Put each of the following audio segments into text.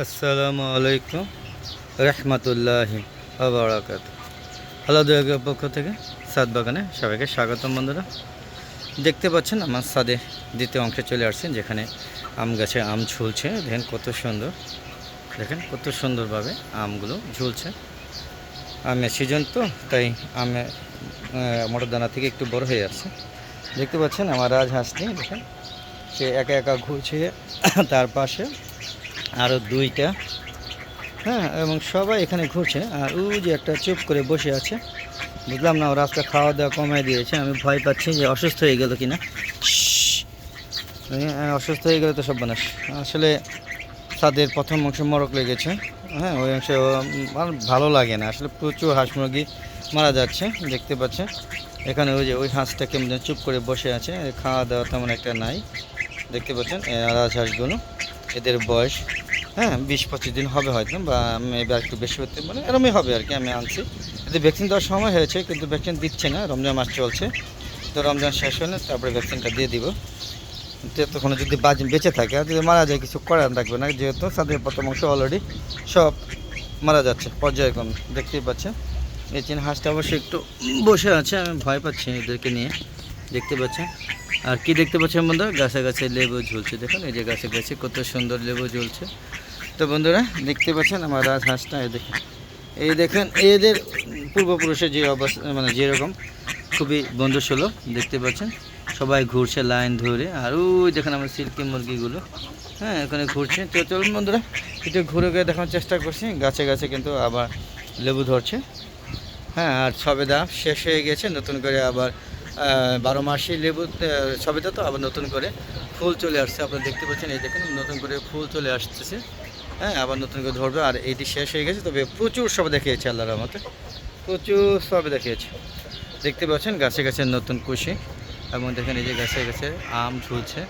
আসসালামু আলাইকুম রহমতুল্লাহি আবরাকাত আলাদা পক্ষ থেকে সাদ বাগানে সবাইকে স্বাগতম বন্ধুরা। দেখতে পাচ্ছেন আমার সাদে দ্বিতীয় অংশে চলে আসছেন যেখানে আম গাছে আম ঝুলছে। দেখেন কত সুন্দর, দেখেন কত সুন্দরভাবে আমগুলো ঝুলছে। আমের সিজন তো, তাই আমে মোটর দানা থেকে একটু বড় হয়ে যাচ্ছে। দেখতে পাচ্ছেন আমার রাজহাঁসটি, দেখেন, সে একা একা ঘুরছে, তার পাশে আরও দুইটা। হ্যাঁ এবং সবাই এখানে ঘুরছে। আর ও যে একটা চুপ করে বসে আছে বুঝলাম না ওর আজকে খাওয়া দাওয়া কমায় দিয়েছে। আমি ভয় পাচ্ছি যে অসুস্থ হয়ে গেল কিনা। হ্যাঁ, অসুস্থ হয়ে গেলে তো সব বানাস আসলে তাদের প্রথম অংশে মরক লেগেছে। হ্যাঁ ওই অংশে আর ভালো লাগে না। আসলে প্রচুর হাঁস মুরগি মারা যাচ্ছে দেখতে পাচ্ছেন এখানে ওই যে ওই হাঁসটা কেমন চুপ করে বসে আছে। খাওয়া দাওয়া তেমন একটা নাই দেখতে পাচ্ছেন। রাজহাঁসগুলো এদের বয়স হ্যাঁ বিশ পঁচিশ দিন হবে হয়তো, বা এবার একটু বেশি হতে মানে এরমই হবে আর কি আমি আনছি। এদের ভ্যাকসিন দেওয়ার সময় হয়েছে, কিন্তু ভ্যাকসিন দিচ্ছে না, রমজান মাস চলছে, তো রমজান শেষ হলে তারপরে ভ্যাকসিনটা দিয়ে দিব। তখন যদি বাজ, বেঁচে থাকে, আর যদি মারা যায়, কিছু করার থাকবে না, যেহেতু তাদের প্রথম অংশ অলরেডি সব মারা যাচ্ছে, পর্যায়ক্রমে, দেখতেই পাচ্ছেন। এই চিন হাঁসটা অবশ্যই একটু বসে আছে, আমি ভয় পাচ্ছি এদেরকে নিয়ে। দেখতে পাচ্ছেন? আর কি দেখতে পাচ্ছেন বন্ধুরা? গাছে গাছে লেবু ঝুলছে। দেখুন, এই যে গাছে গাছে কত সুন্দর লেবু ঝুলছে। তো বন্ধুরা, দেখতে পাচ্ছেন আমার রাজ হাঁসটা এই দেখেন। এই দেখেন, এদের পূর্বপুরুষের যে অবস্থা মানে যেরকম, খুবই বন্ধুসুলভ, দেখতে পাচ্ছেন? সবাই ঘুরছে লাইন ধরে। আর ওই দেখেন আমার সিল্কি মুরগিগুলো। হ্যাঁ এখানে ঘুরছে। তো চলুন বন্ধুরা, একটু ঘুরে গিয়ে দেখানোর চেষ্টা করছি। গাছে গাছে কিন্তু আবার লেবু ধরছে। হ্যাঁ আর সবে সবেদা শেষ হয়ে গেছে। নতুন করে আবার বারো মাসি লেবু সবেদা তো আবার নতুন করে ফুল চলে আসছে। আপনারা দেখতে পাচ্ছেন, এই দেখেন, নতুন করে ফুল চলে আসতেছে। হ্যাঁ আবার নতুন করে ধরবে, আর এইটি শেষ হয়ে গেছে। তবে প্রচুর সবে দেখিয়েছে আল্লাহর রহমতে। প্রচুর সবে দেখিয়েছে। দেখতে পাচ্ছেন, গাছে গাছে নতুন কুশি। এবং দেখেন, এই যে গাছে গাছে আম ঝুলছে।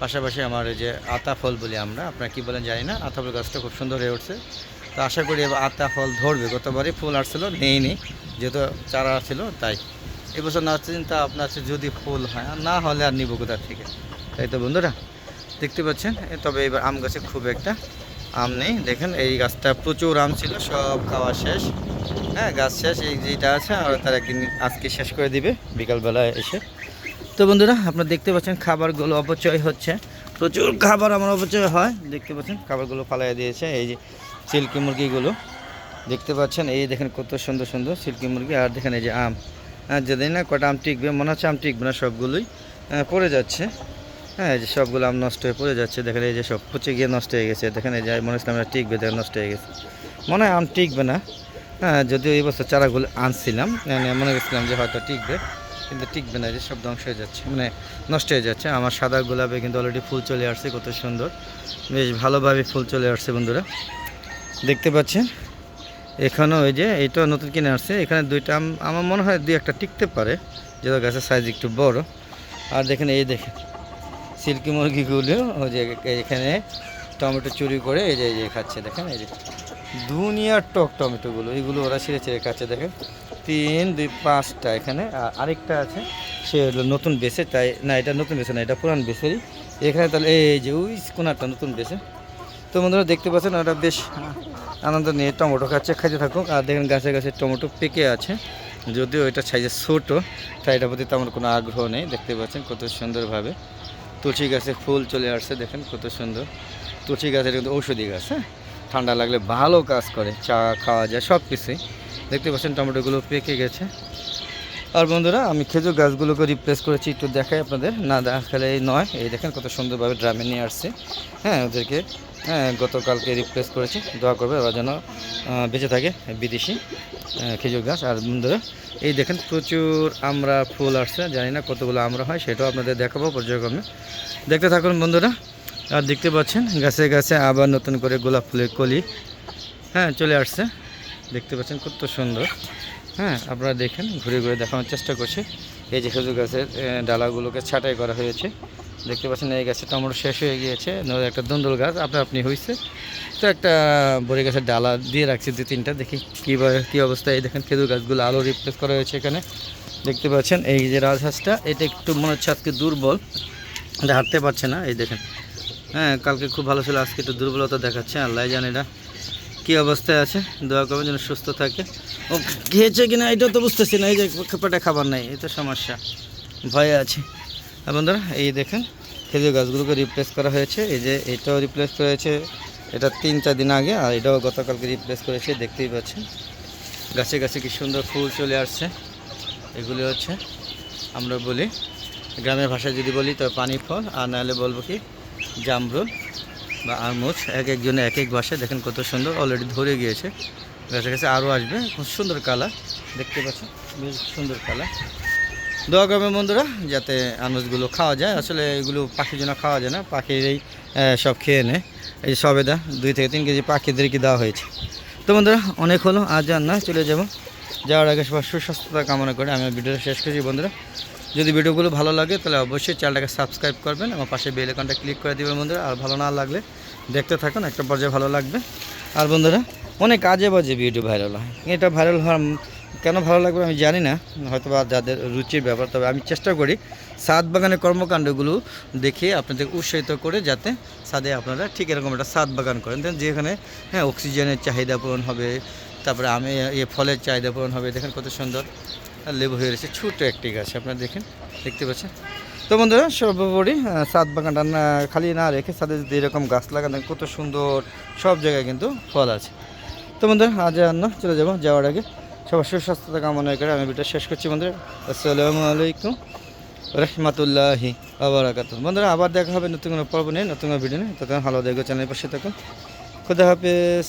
পাশাপাশি আমার এই যে আতা ফল বলি আমরা, আপনারা কি বলেন জানি না। আতা ফল গাছটা খুব সুন্দর হয়ে উঠছে। তো আশা করি আতা ফল ধরবে। গতবারই ফুল আসছিল নেই নি যেহেতু চারা ছিল, তাই। এবছর না চিন্তা, আপনার যদি ফুল হয় না হলে আর নিব কোথা থেকে? তাই তো বন্ধুরা, দেখতে পাচ্ছেন? তবে এবার আম গাছে খুব একটা আম নেই। দেখেন, এই গাছটা প্রচুর আম ছিল, সব খাওয়া শেষ। হ্যাঁ গাছ শেষ, এই যেটা আছে, আর তার একদিন আজকে শেষ করে দিবে, বিকালবেলা এসে। তো বন্ধুরা, আপনারা দেখতে পাচ্ছেন, খাবারগুলো অপচয় হচ্ছে। প্রচুর খাবার আমার অপচয় হয়। দেখতে পাচ্ছেন, খাবারগুলো ফালাই দিয়েছে, এই যে সিল্কি মুরগিগুলো। দেখতে পাচ্ছেন, এই দেখেন কত সুন্দর সুন্দর সিল্কি মুরগি, আর দেখেন এই যে আম। যদি না কটা আম টিকবে, মনে হচ্ছে আম টিকবে না সবগুলোই পড়ে যাচ্ছে। হ্যাঁ এই যে সবগুলো আম নষ্ট হয়ে পড়ে যাচ্ছে, দেখেন এই যে সব পচে গিয়ে নষ্ট হয়ে গেছে, দেখেন এই যে মনে হচ্ছিলাম এটা টিকবে, দেখেন নষ্ট হয়ে গেছে। মনে হয় আম টিকবে না হ্যাঁ যদিও এই বছর চারাগুলো আনছিলাম মানে মনে করছিলাম যে হয়তো টিকবে, কিন্তু টিকবে না যে সব ধ্বংস হয়ে যাচ্ছে মানে নষ্ট হয়ে যাচ্ছে। আমার সাদা গোলাপে কিন্তু অলরেডি ফুল চলে আসছে, কত সুন্দর, বেশ ভালোভাবে ফুল চলে আসছে বন্ধুরা। দেখতে পাচ্ছেন? এখানেও ওই যে এইটা নতুন কিনে আসছে এখানে দুইটা আম আমার মনে হয় দুই একটা টিকতে পারে। যেহেতু গাছের সাইজ একটু বড়। আর দেখেন এই দেখেন, সিল্কি মুরগিগুলো, ওই যে এখানে টমেটো চুরি করে এই যে এই যে খাচ্ছে, দেখেন এই যে। দুনিয়ার টক টমেটোগুলো এইগুলো ওরা ছিঁড়ে ছিঁড়ে খাচ্ছে, দেখেন। তিন, দুই, পাঁচটা এখানে। আর আরেকটা আছে, সে হলো নতুন বেছে, তাই না, এটা নতুন বেছে না, এটা পুরান বেছেরই। এখানে তাহলে এই যে, ওই কোনারটা নতুন বেসে তো বন্ধুরা, দেখতে পাচ্ছেন ওটা বেশ আনন্দ নিয়ে টমেটো খাচ্ছে, খাইতে থাকুক। আর দেখেন গাছে গাছে টমেটো পেকে আছে। যদিও এটা সাইজে ছোটো, তাই এটার প্রতি তেমন কোনো আগ্রহ নেই। দেখতে পাচ্ছেন কত সুন্দরভাবে তুলসী গাছে ফুল চলে আসছে। দেখেন কত সুন্দর। তুলসী গাছের কিন্তু ঔষধি গাছ হ্যাঁ? ঠান্ডা লাগলে ভালো কাজ করে, চা খাওয়া যায়, সব কিছুই। দেখতে পাচ্ছেন টমেটোগুলো পেকে গেছে। আর বন্ধুরা, আমি খেজুর গাছগুলোকে রিপ্লেস করেছি, একটু দেখাই আপনাদের। না দেখালেই নয়। এই দেখেন কত সুন্দরভাবে ড্রামে নিয়ে আসছে। হ্যাঁ ওদেরকে হ্যাঁ গতকালকে রিপ্লেস করেছি, দোয়া করবে ওরা যেন বেঁচে থাকে বিদেশি খেজুর গাছ। আর বন্ধুরা, এই দেখেন প্রচুর আমরা ফুল আসছে, জানি না কতগুলো আমরা হয়, সেটাও আপনাদের দেখাবো পর্যায়ক্রমে দেখতে থাকুন বন্ধুরা, আর দেখতে পাচ্ছেন, গাছে গাছে আবার নতুন করে গোলাপ ফুলের কলি হ্যাঁ চলে আসছে। দেখতে পাচ্ছেন কত সুন্দর। হ্যাঁ আপনারা দেখেন, ঘুরে ঘুরে দেখানোর চেষ্টা করছি। এই যে খেজুর গাছের ডালাগুলোকে ছাঁটাই করা হয়েছে। দেখতে পাচ্ছেন, এই গাছে টমেটো শেষ হয়ে গিয়েছে। নইলে একটা দন্দল গাছ, আপনার আপনি হয়েছে তো একটা বড়ি গাছের ডালা দিয়ে রাখছি দু তিনটা, দেখি কীভাবে কী অবস্থা। এই দেখেন খেজুর গাছগুলো আলো রিপ্লেস করা হয়েছে এখানে। দেখতে পাচ্ছেন, এই যে রাজহাঁসটা, এটা একটু মনে হচ্ছে আজকে দুর্বল। এটা হাঁটতে পারছে না, এই দেখেন। হ্যাঁ কালকে খুব ভালো ছিল, আজকে একটু দুর্বলতা দেখাচ্ছে আল্লাহ জানে এটা। কী অবস্থায় আছে, দোয়া করবেন যেন সুস্থ থাকে। ও, খেয়েছে কিনা এটাও তো বুঝতেছি না, এই যে পেটে খাবার নাই তো সমস্যা। ভয়ে আছে। বন্ধুরা, এই দেখেন, খেজুর গাছগুলোকে রিপ্লেস করা হয়েছে। এই যে এটাও রিপ্লেস করেছে এটা তিন চার দিন আগে, আর এটাও গতকালকে রিপ্লেস করেছে, দেখতেই পাচ্ছেন। গাছে গাছে কি সুন্দর ফুল চলে আসছে। এগুলি হচ্ছে, আমরা বলি, গ্রামের ভাষায় যদি বলি, তো পানি ফল, আর নাহলে বলব কি, জামরুল বা আরমুজ এক একজনে এক এক ভাষায়। দেখেন কত সুন্দর অলরেডি ধরে গিয়েছে। গাছে গাছে আরও আসবে, খুব সুন্দর কালার দেখতে পাচ্ছেন, বেশ সুন্দর কালার দোয়া করবেন বন্ধুরা যাতে আনাজগুলো খাওয়া যায়। আসলে এগুলো পাখির জন্য খাওয়া যায় না পাখিরই আহ, সব খেয়ে নেয়। এই সবেদা দুই থেকে তিন কেজি পাখিদেরকে দেওয়া হয়েছে। তো বন্ধুরা অনেক হলো আজ আর না চলে যাব। যাওয়ার আগে সবার সুস্বাস্থ্যতা কামনা করে আমি ভিডিওটা শেষ করছি বন্ধুরা। যদি ভিডিওগুলো ভালো লাগে তাহলে অবশ্যই চ্যানেলটাকে সাবস্ক্রাইব করবেন আমার পাশে বেল আইকনটা ক্লিক করে দিবেন বন্ধুরা। আর ভালো না লাগলে দেখতে থাকুন একটা পর্যায়ে ভালো লাগবে। আর বন্ধুরা অনেক আজে বাজে ভিডিও ভাইরাল হয়। এটা ভাইরাল হওয়ার কেন ভালো লাগবে আমি জানি না হয়তো বা যাদের রুচির ব্যাপার, তবে আমি চেষ্টা করি সাদ বাগানের কর্মকাণ্ডগুলো দেখে আপনাদের উৎসাহিত করে যাতে সাদে আপনারা ঠিক এরকম একটা সাদ বাগান করেন। যেখানে হ্যাঁ অক্সিজেনের চাহিদা পূরণ হবে, তারপরে আমি এ ফলের চাহিদা পূরণ হবে, দেখেন কত সুন্দর লেবু হয়ে রয়েছে, ছোট্ট একটি গাছ, আপনারা দেখেন, দেখতে পাচ্ছেন। তো বন্ধুরা, সর্বোপরি সাদ বাগানটা খালি না রেখে সাদে যদি এরকম গাছ লাগান কত সুন্দর, সব জায়গায় কিন্তু ফল আছে। তো বন্ধুরা, আজ আর চলে যাব, যাওয়ার আগে সবার সুস্বাস্থ্যতা কামনা করে আমি ভিডিও শেষ করছি, বন্ধুরা। আসসালামু আলাইকুম রহমতুল্লাহি আবরাকাত বন্ধুরা, আবার দেখা হবে নতুন কোনো পর্ব নিয়ে, নতুন কোনো ভিডিও নিয়ে। তখন ভালো দেখো চ্যানেলের পাশে থাকুন খুদা হাফেজ।